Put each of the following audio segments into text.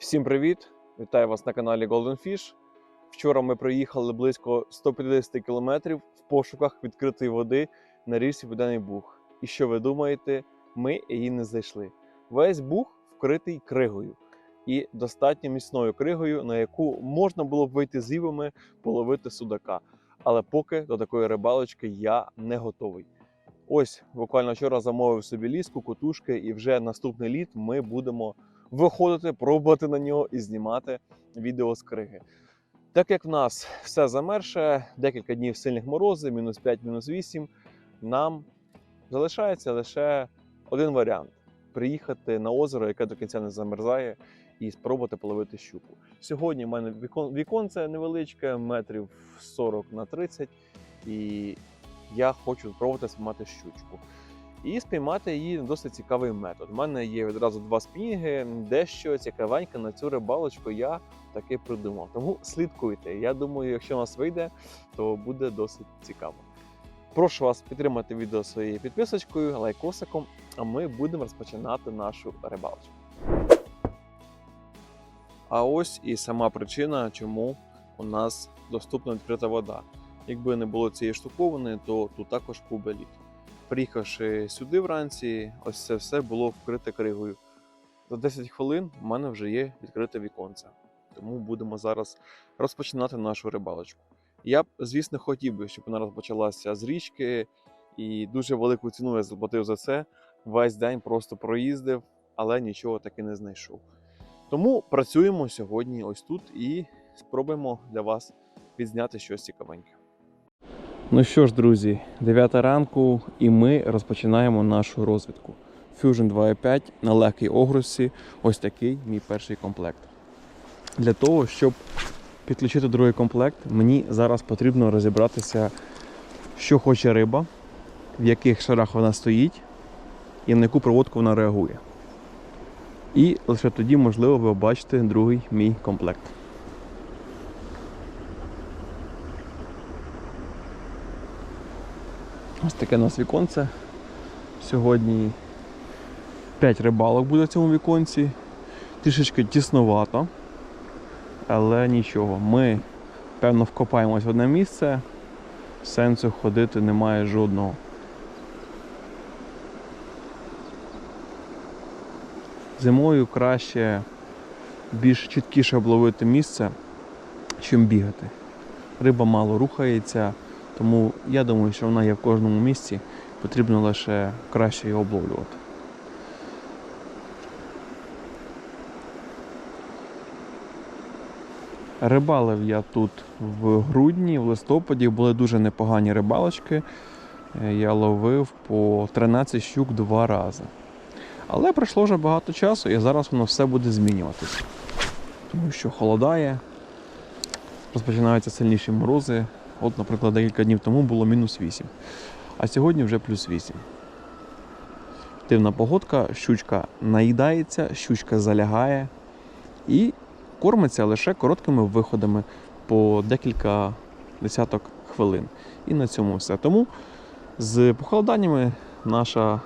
Всім привіт! Вітаю вас на каналі Golden Fish. Вчора ми проїхали близько 150 кілометрів в пошуках відкритої води на річці Південний Буг. І що ви думаєте, ми її не знайшли. Весь буг вкритий кригою і достатньо міцною кригою, на яку можна було б вийти з рівами, половити судака. Але поки до такої рибалочки я не готовий. Ось буквально вчора замовив собі ліску, кутушки, і вже наступний літ ми будемо виходити, пробувати на нього і знімати відео з криги. Так як в нас все замерше, декілька днів сильних морозів, мінус 5, мінус 8, нам залишається лише один варіант: приїхати на озеро, яке до кінця не замерзає, і спробувати половити щуку. Сьогодні в мене вікон, віконце невеличке, метрів 40 на 30, і я хочу спробувати спіймати щучку. І спіймати її досить цікавий метод. У мене є відразу два спінінги, дещо цікавеньке на цю рибалочку я таки придумав. Тому слідкуйте. Я думаю, якщо нас вийде, то буде досить цікаво. Прошу вас підтримати відео своєю підписочкою, лайкосиком, а ми будемо розпочинати нашу рибалочку. А ось і сама причина, чому у нас доступна відкрита вода. Якби не було цієї штуковини, то тут також би лід. Приїхавши сюди вранці, ось це все було вкрите кригою. За 10 хвилин в мене вже є відкрите віконце. Тому будемо зараз розпочинати нашу рибалочку. Я б, звісно, хотів би, щоб вона розпочалася з річки, і дуже велику ціну я заплатив за це. Весь день просто проїздив, але нічого таки не знайшов. Тому працюємо сьогодні ось тут і спробуємо для вас відзняти щось цікавеньке. Ну що ж, друзі, 9 ранку, і ми розпочинаємо нашу розвідку. Fusion 2.5 на легкій огрузці. Ось такий мій перший комплект. Для того, щоб підключити другий комплект, мені зараз потрібно розібратися, що хоче риба, в яких шарах вона стоїть і на яку проводку вона реагує. І лише тоді, можливо, ви побачите другий мій комплект. Ось таке у нас віконце. Сьогодні 5 рибалок буде в цьому віконці. Трішечки тісновато, але нічого. Ми певно вкопаємось в одне місце. Сенсу ходити немає жодного. Зимою краще більш чіткіше обловити місце, чим бігати. Риба мало рухається. Тому я думаю, що вона є в кожному місці, потрібно лише краще її обловлювати. Рибалив я тут в грудні, в листопаді були дуже непогані рибалочки. Е, Я ловив по 13 щук два рази. Але пройшло вже багато часу і зараз воно все буде змінюватися. Тому що холодає, розпочинаються сильніші морози, От, наприклад, декілька днів тому було мінус 8, а сьогодні вже плюс 8. Дивна погодка, щучка наїдається, щучка залягає і кормиться лише короткими виходами по декілька десяток хвилин. І на цьому все. Тому з похолоданнями наша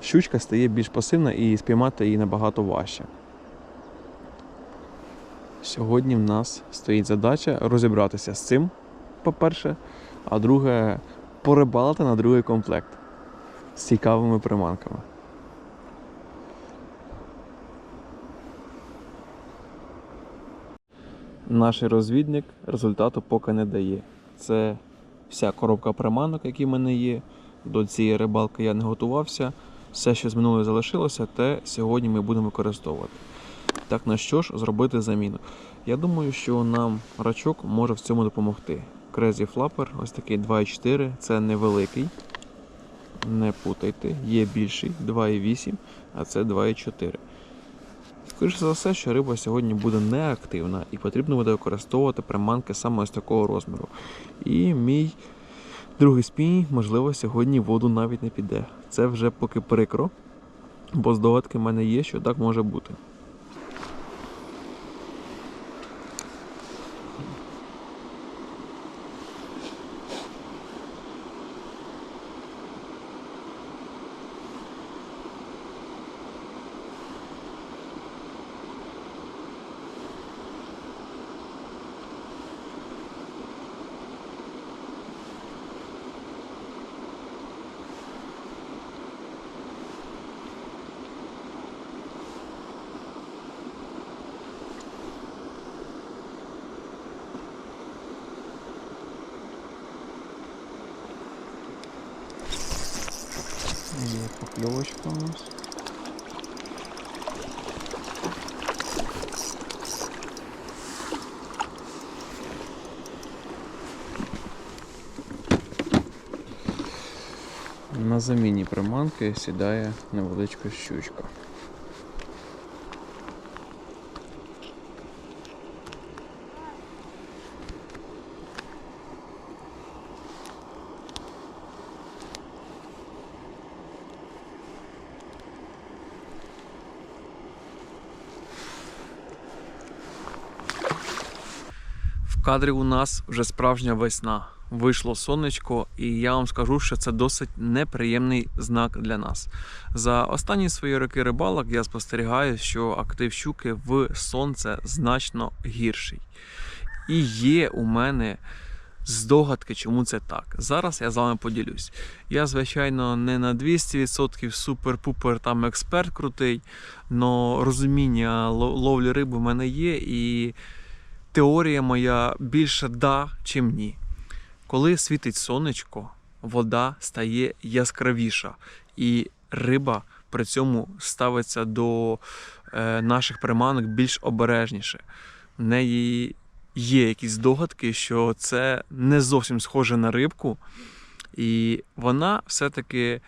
щучка стає більш пасивна і спіймати її набагато важче. Сьогодні в нас стоїть задача розібратися з цим, по-перше, а друге порибалити на другий комплект з цікавими приманками. Наш розвідник результату поки не дає. Це вся коробка приманок, які в мене є. До цієї рибалки я не готувався. Все, що з минулої залишилося, те сьогодні ми будемо використовувати. Так на що ж зробити заміну? Я думаю, що нам рачок може в цьому допомогти. Crazy Flapper, ось такий 2,4, це невеликий. Не путайте, є більший 2,8, а це 2,4. Скоріше за все, що риба сьогодні буде неактивна і потрібно буде використовувати приманки саме ось такого розміру. І мій другий спінінг, можливо, сьогодні воду навіть не піде. Це вже поки прикро, бо здогадки в мене є, що так може бути. Покльовочка у нас. На заміні приманки сідає невеличка щучка. Кадрі у нас вже справжня весна. Вийшло сонечко, і я вам скажу, що це досить неприємний знак для нас. За останні свої роки рибалок я спостерігаю, що актив щуки в сонце значно гірший. І є у мене здогадки, чому це так. Зараз я з вами поділюсь. Я, звичайно, не на 200% супер-пупер там експерт крутий, але розуміння лов- ловлі риби в мене є, і теорія моя більше да, чим ні. Коли світить сонечко, вода стає яскравіша, і риба при цьому ставиться до е, наших приманок більш обережніше. В неї є якісь догадки, що це не зовсім схоже на рибку, і вона все-таки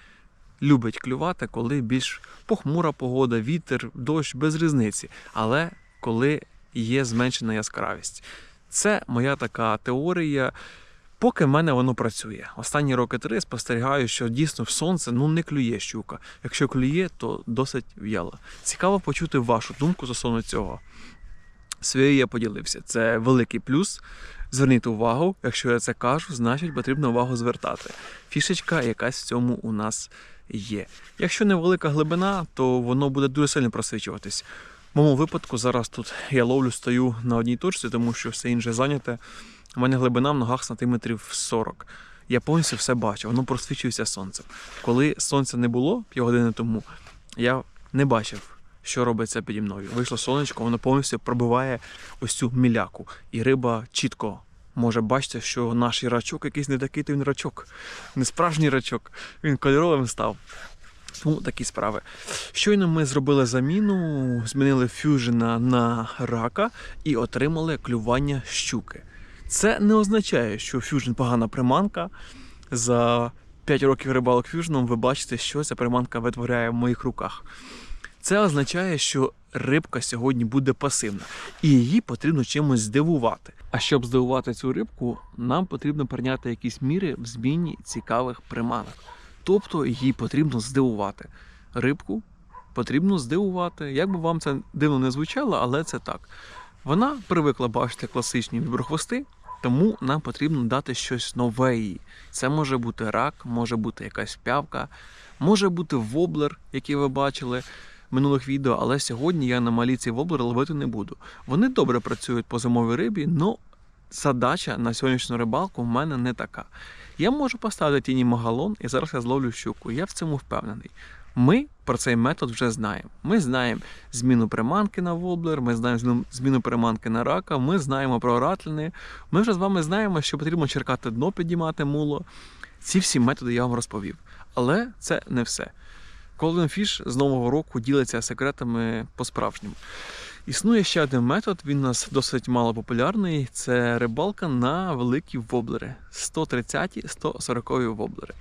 любить клювати, коли більш похмура погода, вітер, дощ без різниці. Але коли є зменшена яскравість. Це моя така теорія. Поки в мене воно працює. Останні роки три спостерігаю, що дійсно в сонце ну не клює щука. Якщо клює, то досить в'яло. Цікаво почути вашу думку стосовно цього. Своєю я поділився. Це великий плюс. Зверніть увагу, якщо я це кажу, значить потрібно увагу звертати. Фішечка якась в цьому у нас є. Якщо невелика глибина, то воно буде дуже сильно просвічуватись. В моєму випадку зараз тут я ловлю стою на одній точці, тому що все інше зайняте. У мене глибина в ногах сантиметрів 40. Я повністю все бачу, воно просвічується сонцем. Коли сонця не було півгодини тому, я не бачив, що робиться піді мною. Вийшло сонечко, воно повністю пробиває ось цю міляку. І риба чітко може бачити, що наш рачок якийсь не такий то рачок, не справжній рачок. Він кольоровим став. Тому такі справи. Щойно ми зробили заміну, змінили фюжена на рака і отримали клювання щуки. Це не означає, що фюжн погана приманка. За 5 років рибалок фюжном ви бачите, що ця приманка витворяє в моїх руках. Це означає, що рибка сьогодні буде пасивна, і її потрібно чимось здивувати. А щоб здивувати цю рибку, нам потрібно прийняти якісь міри в зміні цікавих приманок. Тобто її потрібно здивувати. Рибку потрібно здивувати. Як би вам це дивно не звучало, але це так. Вона привикла бачити класичні віброхвости, тому нам потрібно дати щось нове їй. Це може бути рак, може бути якась пявка, може бути воблер, який ви бачили в минулих відео, але сьогодні я на маліці воблер ловити не буду. Вони добре працюють по зимовій рибі, але задача на сьогоднішню рибалку в мене не така. Я можу поставити тіні магалон і зараз я зловлю щуку. Я в цьому впевнений. Ми про цей метод вже знаємо. Ми знаємо зміну приманки на воблер, ми знаємо зміну- приманки на рака, ми знаємо про ратлини. Ми вже з вами знаємо, що потрібно черкати дно, підіймати муло. Ці всі методи я вам розповів. Але це не все. Golden Fish з нового року ділиться секретами по-справжньому. Існує ще один метод, він у нас досить мало популярний. Це рибалка на великі воблери. 130-140 воблери.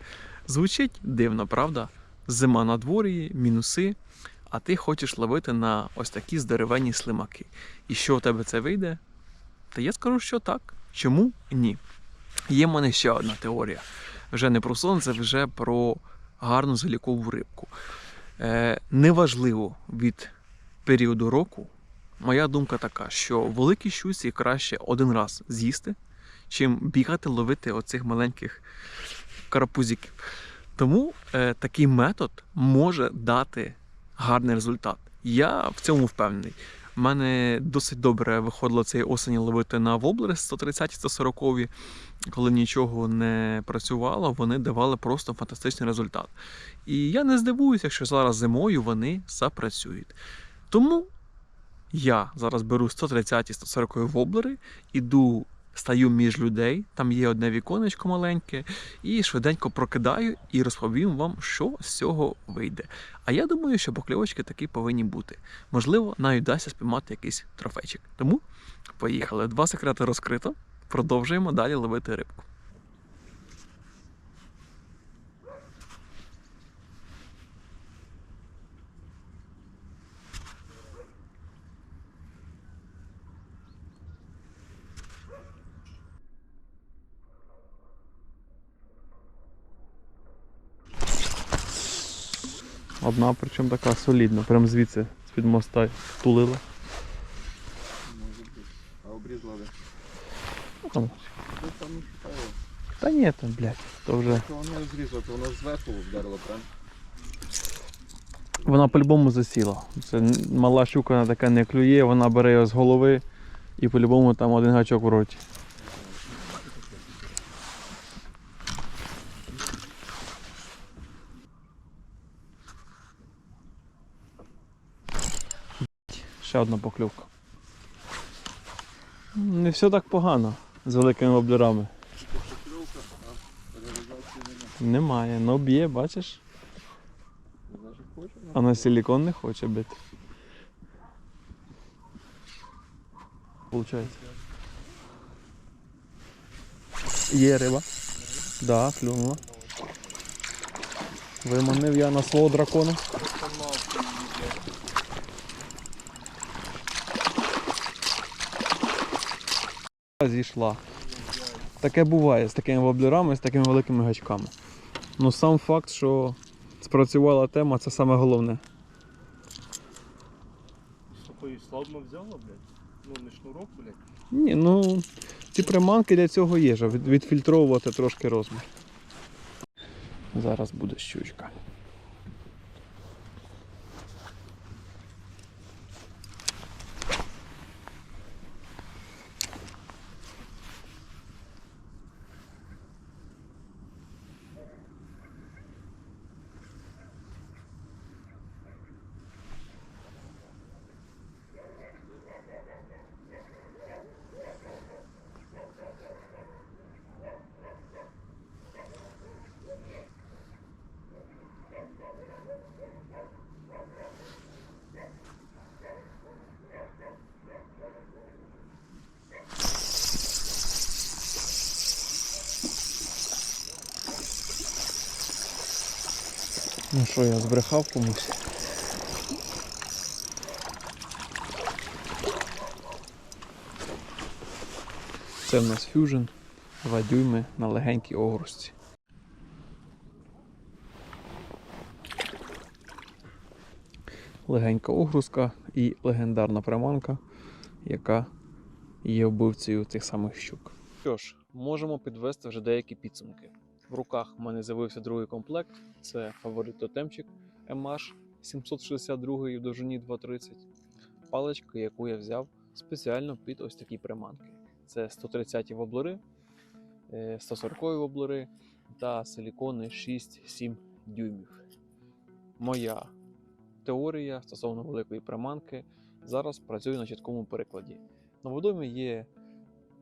Звучить дивно, правда? Зима на дворі, мінуси, а ти хочеш ловити на ось такі здоровенні слимаки. І що у тебе це вийде? Та я скажу, що так. Чому ні? Є в мене ще одна теорія. Вже не про сонце, вже про гарну залікову рибку. Е, неважливо від періоду року. Моя думка така, що великі щуці краще один раз з'їсти, чим бігати ловити оцих маленьких карапузиків. Тому е, такий метод може дати гарний результат. Я в цьому впевнений. У мене досить добре виходило цієї осені ловити на воблери 130-140, коли нічого не працювало, вони давали просто фантастичний результат. І я не здивуюся, якщо зараз зимою вони запрацюють. Тому я зараз беру 130-140 воблери, іду стаю між людей, там є одне віконечко маленьке, і швиденько прокидаю і розповім вам, що з цього вийде. А я думаю, що покльовочки такі повинні бути. Можливо, навіть вдасться спіймати якийсь трофейчик. Тому поїхали. Два секрети розкрито. Продовжуємо далі ловити рибку. Одна, причому така солідна, прям звідси, з-під моста тулила. А обрізали. Там. Там. Та ні, там, блядь, то вже. То воно зрізало, то воно зверху вдарило, правильно? Вона по-любому засіла. Це мала щука вона така не клює, вона бере його з голови і по-любому там один гачок в роті. Ще одна поклювка. Не все так погано з великими воблерами. Немає. Немає, ну б'є, бачиш? А на силікон не хоче бити. Получається. Є риба. Да, клюнула. Виманив я на свого дракона. Зійшла. Таке буває з такими воблерами, з такими великими гачками. Ну сам факт, що спрацювала тема, це саме головне. Такої славно взяла, блядь. Ну не шнурок, блядь. Ні, ну ці приманки для цього є, щоб від- відфільтровувати трошки розмір. Зараз буде щучка. Ну що, я збрехав комусь? Це в нас фюжн, 2 дюйми на легенькій огрузці. Легенька огрузка і легендарна приманка, яка є вбивцею тих самих щук. Що ж, можемо підвести вже деякі підсумки. В руках в мене з'явився другий комплект. Це фаворит тотемчик MH 762 в довжині 2,30. Паличка, яку я взяв спеціально під ось такі приманки. Це 130 воблери, е, 140 воблери та силікони 6-7 дюймів. Моя теорія стосовно великої приманки зараз працює на чіткому перекладі. На водомі є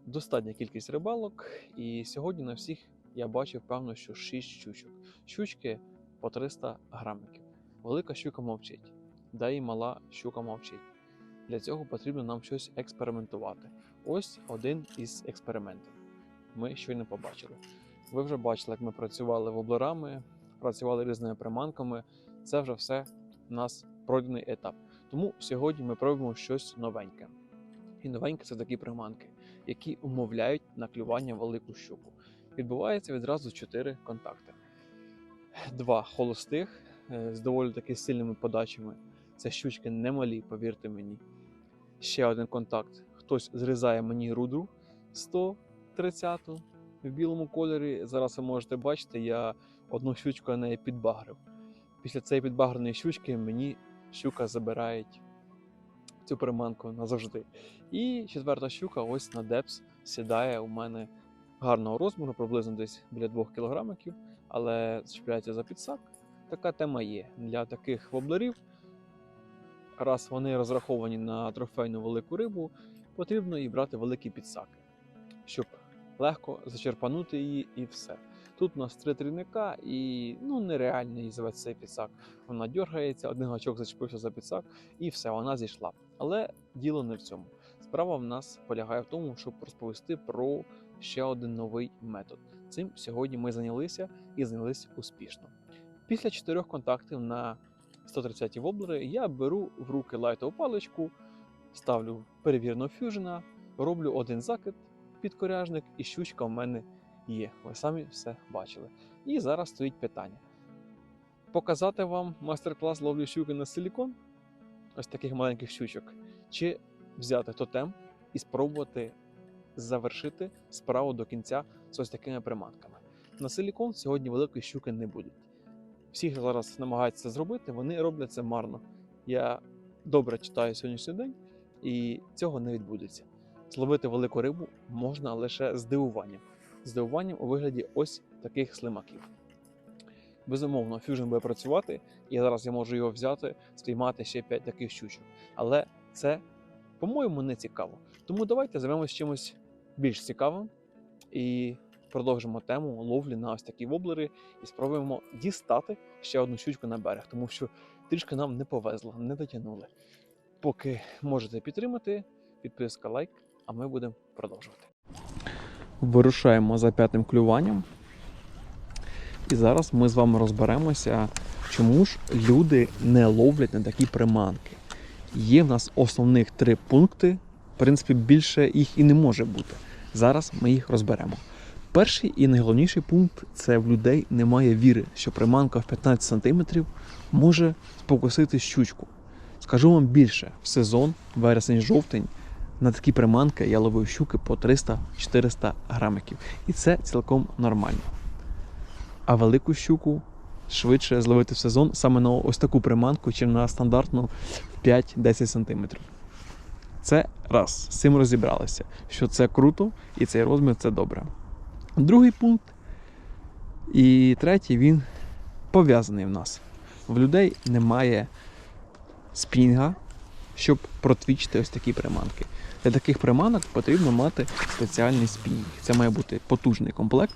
достатня кількість рибалок, і сьогодні на всіх я бачив, певно, що 6 щучок. Щучки по 300 грамиків. Велика щука мовчить, да і мала щука мовчить. Для цього потрібно нам щось експериментувати. Ось один із експериментів. Ми щойно побачили. Ви вже бачили, як ми працювали воблерами, працювали різними приманками. Це вже все у нас пройдений етап. Тому сьогодні ми пробуємо щось новеньке. І новеньке це такі приманки, які умовляють на клювання велику щуку. Відбувається відразу чотири контакти. Два холостих е, з доволі таки сильними подачами. Це щучки немалі, повірте мені. Ще один контакт. Хтось зрізає мені рудру 130 в білому кольорі. Зараз ви можете бачити, я одну щучку на неї підбагрив. Після цієї підбагреної щучки мені щука забирає цю приманку назавжди. І четверта щука ось на депс сідає у мене гарного розміру, приблизно десь біля 2 кілограмиків, але чіпляється за підсак. Така тема є. Для таких воблерів, раз вони розраховані на трофейну велику рибу, потрібно і брати великі підсаки. щоб легко зачерпанути її і все. Тут у нас три трійника і ну, нереально її звати цей підсак. Вона дергається, один гачок зачепився за підсак, і все, вона зійшла. Але діло не в цьому. Справа в нас полягає в тому, щоб розповісти про ще один новий метод. Цим сьогодні ми зайнялися і зайнялися успішно. Після чотирьох контактів на 130 воблери я беру в руки лайтову паличку, ставлю перевіреного фюжена, роблю один закид, підкоряжник, і щучка в мене є. Ви самі все бачили. І зараз стоїть питання: показати вам майстер-клас ловлі щуки на силікон, ось таких маленьких щучок, чи взяти тотем і спробувати завершити справу до кінця з ось такими приманками. На силікон сьогодні великої щуки не буде. Всі, зараз намагаються зробити, вони роблять це марно. Я добре читаю сьогоднішній день, і цього не відбудеться. Зловити велику рибу можна лише здивуванням. Здивуванням у вигляді ось таких слимаків. Безумовно, фюжн буде працювати, і зараз я можу його взяти, спіймати ще 5 таких щучок. Але це, по-моєму, не цікаво. Тому давайте займемося чимось більш цікавим і продовжимо тему ловлі на ось такі воблери і спробуємо дістати ще одну щучку на берег, тому що трішки нам не повезло, не дотягнули. Поки можете підтримати, підписка, лайк, а ми будемо продовжувати. Вирушаємо за п'ятим клюванням. І зараз ми з вами розберемося, чому ж люди не ловлять на такі приманки. Є в нас основних три пункти. В принципі, більше їх і не може бути. Зараз ми їх розберемо. Перший і найголовніший пункт це в людей немає віри, що приманка в 15 см може спокусити щучку. Скажу вам більше, в сезон, вересень-жовтень, на такі приманки я ловив щуки по 300-400 грамиків. І це цілком нормально. А велику щуку швидше зловити в сезон саме на ось таку приманку, чим на стандартну 5-10 см. Це раз, з цим розібралися, що це круто і цей розмір це добре. Другий пункт і третій він пов'язаний в нас. В людей немає спінга, щоб протвічити ось такі приманки. Для таких приманок потрібно мати спеціальний спінінг. Це має бути потужний комплект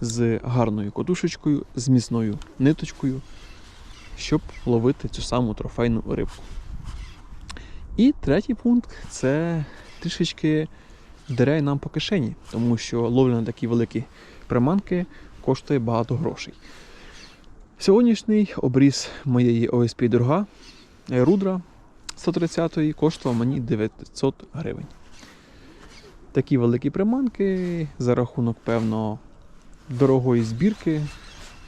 з гарною котушечкою, з міцною ниточкою, щоб ловити цю саму трофейну рибку. І третій пункт це трішечки вдаряє нам по кишені, тому що ловля на такі великі приманки коштує багато грошей. Сьогоднішній обріз моєї OSP друга Рудра 130 коштував мені 900 гривень. Такі великі приманки за рахунок, певно, дорогої збірки,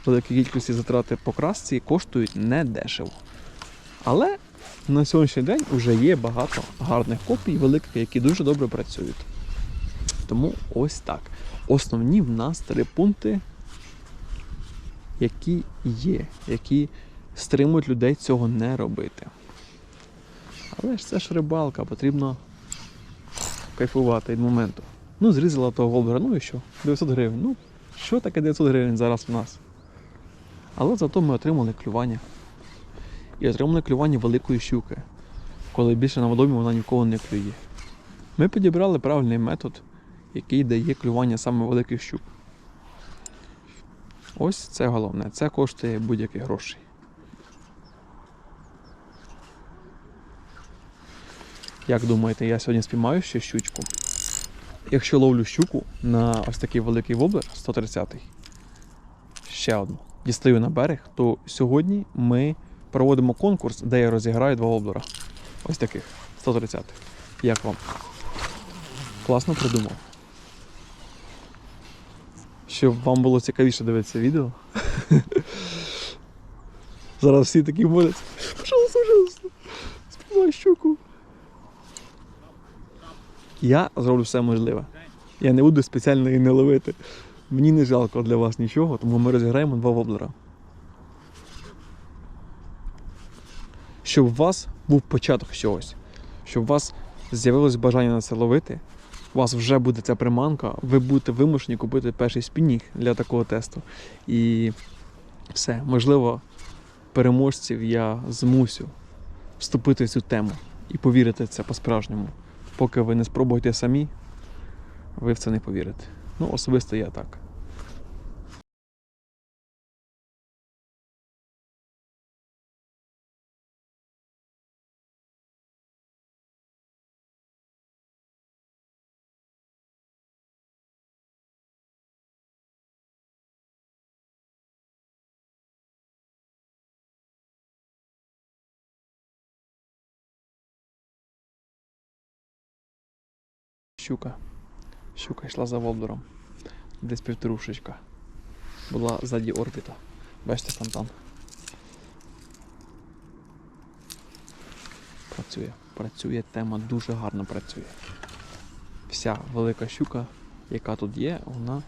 великої кількості затрати по красці коштують недешево. Але на сьогоднішній день вже є багато гарних копій, великих, які дуже добре працюють. Тому ось так. Основні в нас три пункти, які є, які стримують людей цього не робити. Але ж це ж рибалка, потрібно кайфувати від моменту. Ну, зрізала того голбера, ну і що? 900 гривень. Ну, що таке 900 гривень зараз в нас? Але зато ми отримали клювання. І отримали клювання великої щуки, коли більше на водомі вона ніколи не клює. Ми підібрали правильний метод, який дає клювання саме великих щук. Ось це головне. Це коштує будь-які гроші. Як думаєте, я сьогодні спіймаю ще щучку? Якщо ловлю щуку на ось такий великий воблер 130 ще одну, дістаю на берег, то сьогодні ми проводимо конкурс, де я розіграю два воблера. Ось таких 130 Як вам? Класно придумав. Щоб вам було цікавіше дивитися відео. Зараз всі такі будуть. Пожалуйста, пожалуйста. Співай щуку. Я зроблю все можливе. Я не буду спеціально її не ловити. Мені не жалко для вас нічого, тому ми розіграємо два воблера. Щоб у вас був початок чогось, щоб у вас з'явилось бажання на це ловити, у вас вже буде ця приманка, ви будете вимушені купити перший спінінг для такого тесту. І все, можливо, переможців я змусю вступити в цю тему і повірити в це по-справжньому. Поки ви не спробуєте самі, ви в це не повірите. Ну, особисто я так. Щука. Щука йшла за воблером. Десь півторушечка. Була ззаді орбіта. Бачите фонтан. Працює. Працює, тема дуже гарно працює. Вся велика щука, яка тут є, вона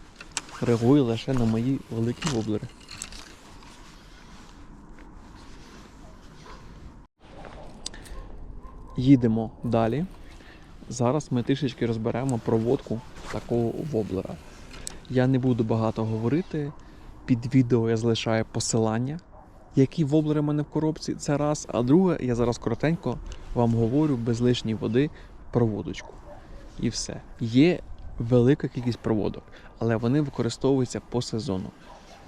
реагує лише на мої великі воблери. Їдемо далі. Зараз ми трішечки розберемо проводку такого воблера. Я не буду багато говорити. Під відео я залишаю посилання, які воблери в мене в коробці. Це раз. А друге, я зараз коротенько вам говорю без лишньої води проводочку. І все. Є велика кількість проводок, але вони використовуються по сезону.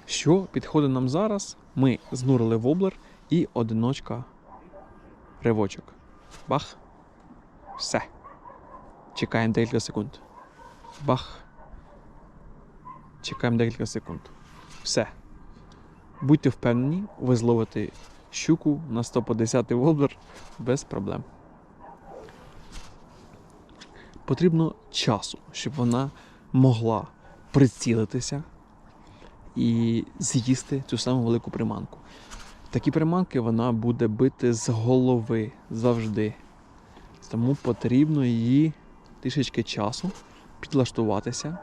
Що підходить нам зараз? Ми знурили воблер і одиночка ривочок. Бах. Все. Чекаємо декілька секунд. Бах. Чекаємо декілька секунд. Все. Будьте впевнені, ви зловите щуку на 150 воблер без проблем. Потрібно часу, щоб вона могла прицілитися і з'їсти цю саму велику приманку. Такі приманки вона буде бити з голови завжди. Тому потрібно її трішечки часу підлаштуватися,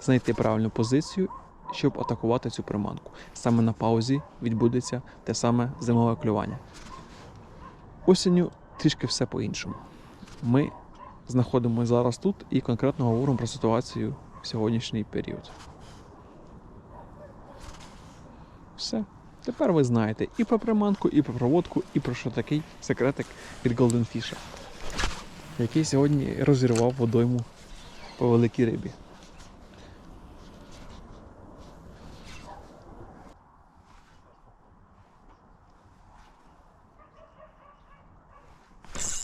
знайти правильну позицію, щоб атакувати цю приманку. Саме на паузі відбудеться те саме зимове клювання. Осінню трішки все по-іншому. Ми знаходимося зараз тут і конкретно говоримо про ситуацію в сьогоднішній період. Все. Тепер ви знаєте і про приманку, і про проводку, і про що такий секретик від Golden Fish який сьогодні розірвав водойму по великій рибі.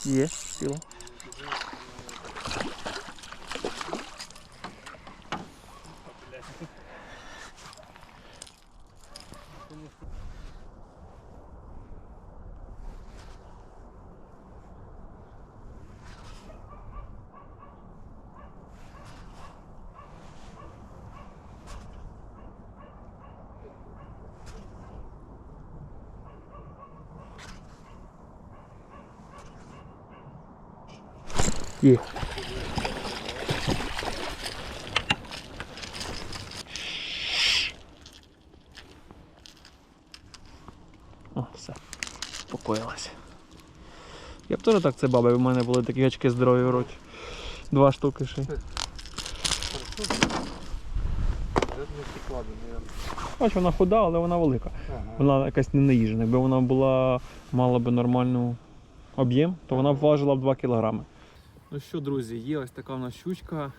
Є, сіло. Є. О, все. Спокоїлася. Я б теж так це баба, у мене були такі очки здорові в роті. Два штуки ще. Бач, вона худа, але вона велика. Вона якась не наїжена. Якби вона була, мала би нормальну об'єм, то вона б важила б 2 кілограми. Ну що, друзі, є ось така в нас щучка.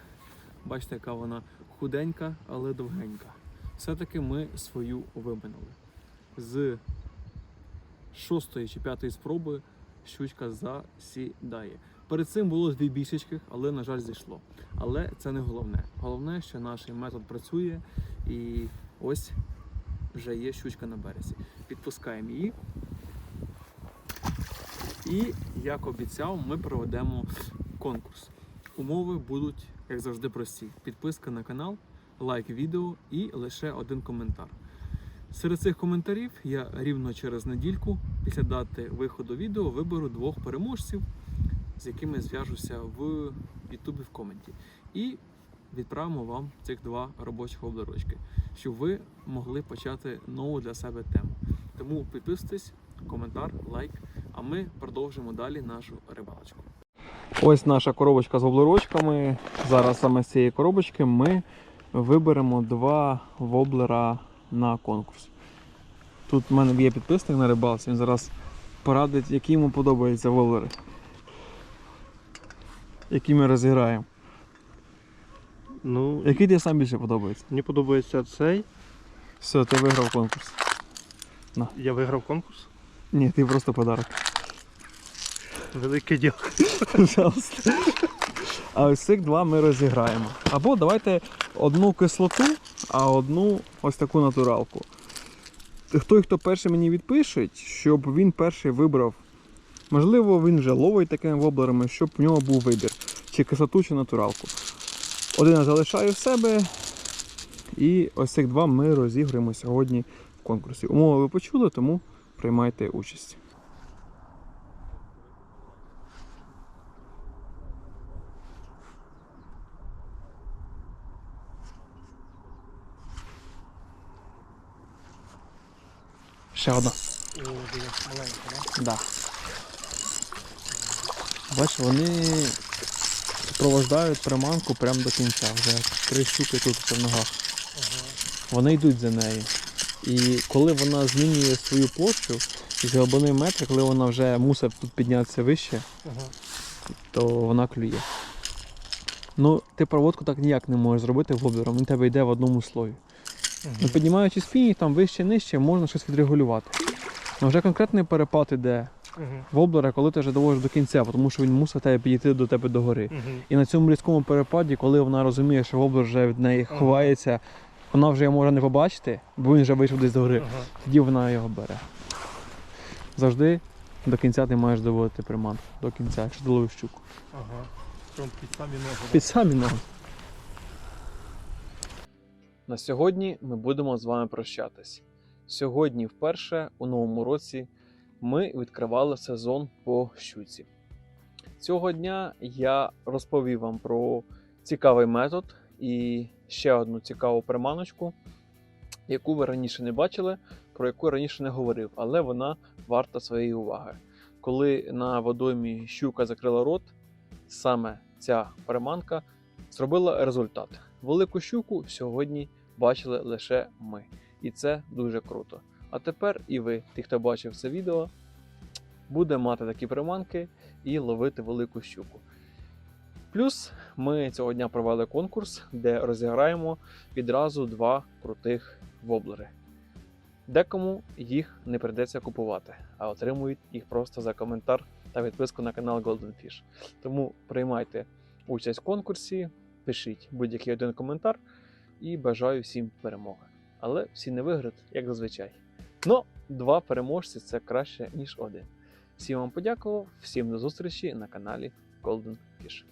Бачите, яка вона худенька, але довгенька. Все-таки ми свою виминули. З шостої чи п'ятої спроби щучка засідає. Перед цим було дві бісечки, але, на жаль, зійшло. Але це не головне. Головне, що наш метод працює і ось вже є щучка на березі. Підпускаємо її. І, як обіцяв, ми проведемо конкурс. Умови будуть, як завжди, прості: підписка на канал, лайк відео і лише один коментар. Серед цих коментарів я рівно через недільку, після дати виходу відео, виберу двох переможців, з якими зв'яжуся в Ютубі в коменті. І відправимо вам цих два робочих облерочки, щоб ви могли почати нову для себе тему. Тому підписуйтесь, коментар, лайк, а ми продовжимо далі нашу рибалочку. Ось наша коробочка з воблерочками. Зараз саме з цієї коробочки ми виберемо два воблера на конкурс. Тут в мене є підписник на рибалці, він зараз порадить, які йому подобаються воблери. Які ми розіграємо. Ну, Який тобі сам більше подобається? мені подобається цей. Все, ти виграв конкурс. Я виграв конкурс. Ні, ти просто подарок. Велике дякую. Пожалуйста. А ось цих два ми розіграємо. Або давайте одну кислоту, а одну ось таку натуралку. Той, хто перший мені відпише, щоб він перший вибрав. Можливо, він вже ловить такими воблерами, щоб в нього був вибір. Чи кислоту, чи натуралку. Один залишаю в себе. І ось цих два ми розіграємо сьогодні в конкурсі. Умови ви почули, тому приймайте участь. Ще одна. О, маленька, да? Да. Бач, вони супровождають приманку прямо до кінця. Вже три щуки тут в ногах. Вони йдуть за нею. І коли вона змінює свою площу, з глибини метра, коли вона вже мусить тут піднятися вище, Ага. то вона клює. Ну, ти проводку так ніяк не можеш зробити воблером, він тебе йде в одному слої. Ну, піднімаючи спінінг, там вище нижче, можна щось відрегулювати. Ну вже конкретний перепад іде воблера, коли ти вже доводиш до кінця, тому що він мусить тебе підійти до тебе догори. І на цьому різкому перепаді, коли вона розуміє, що воблер вже від неї ховається, вона вже його може не побачити, бо він вже вийшов десь до гори. Ага. Тоді вона його бере. Завжди до кінця ти маєш доводити приманку. До кінця, якщо ти ловиш щуку. Ага. Під самі ноги. Під самі ноги. На сьогодні ми будемо з вами прощатись. Сьогодні, вперше у новому році, ми відкривали сезон по щуці. Цього дня я розповів вам про цікавий метод і ще одну цікаву приманочку, яку ви раніше не бачили, про яку раніше не говорив, але вона варта своєї уваги. Коли на водоймі щука закрила рот, саме ця приманка зробила результат. Велику щуку сьогодні бачили лише ми. І це дуже круто. А тепер і ви, ті, хто бачив це відео, буде мати такі приманки і ловити велику щуку. Плюс ми цього дня провели конкурс, де розіграємо відразу два крутих воблери. Декому їх не прийдеться купувати, а отримують їх просто за коментар та підписку на канал Golden Fish. Тому приймайте участь в конкурсі, пишіть будь-який один коментар і бажаю всім перемоги. Але всі не виграють, як зазвичай. Ну, два переможці це краще, ніж один. Всім вам подякував, всім до зустрічі на каналі Golden Fish.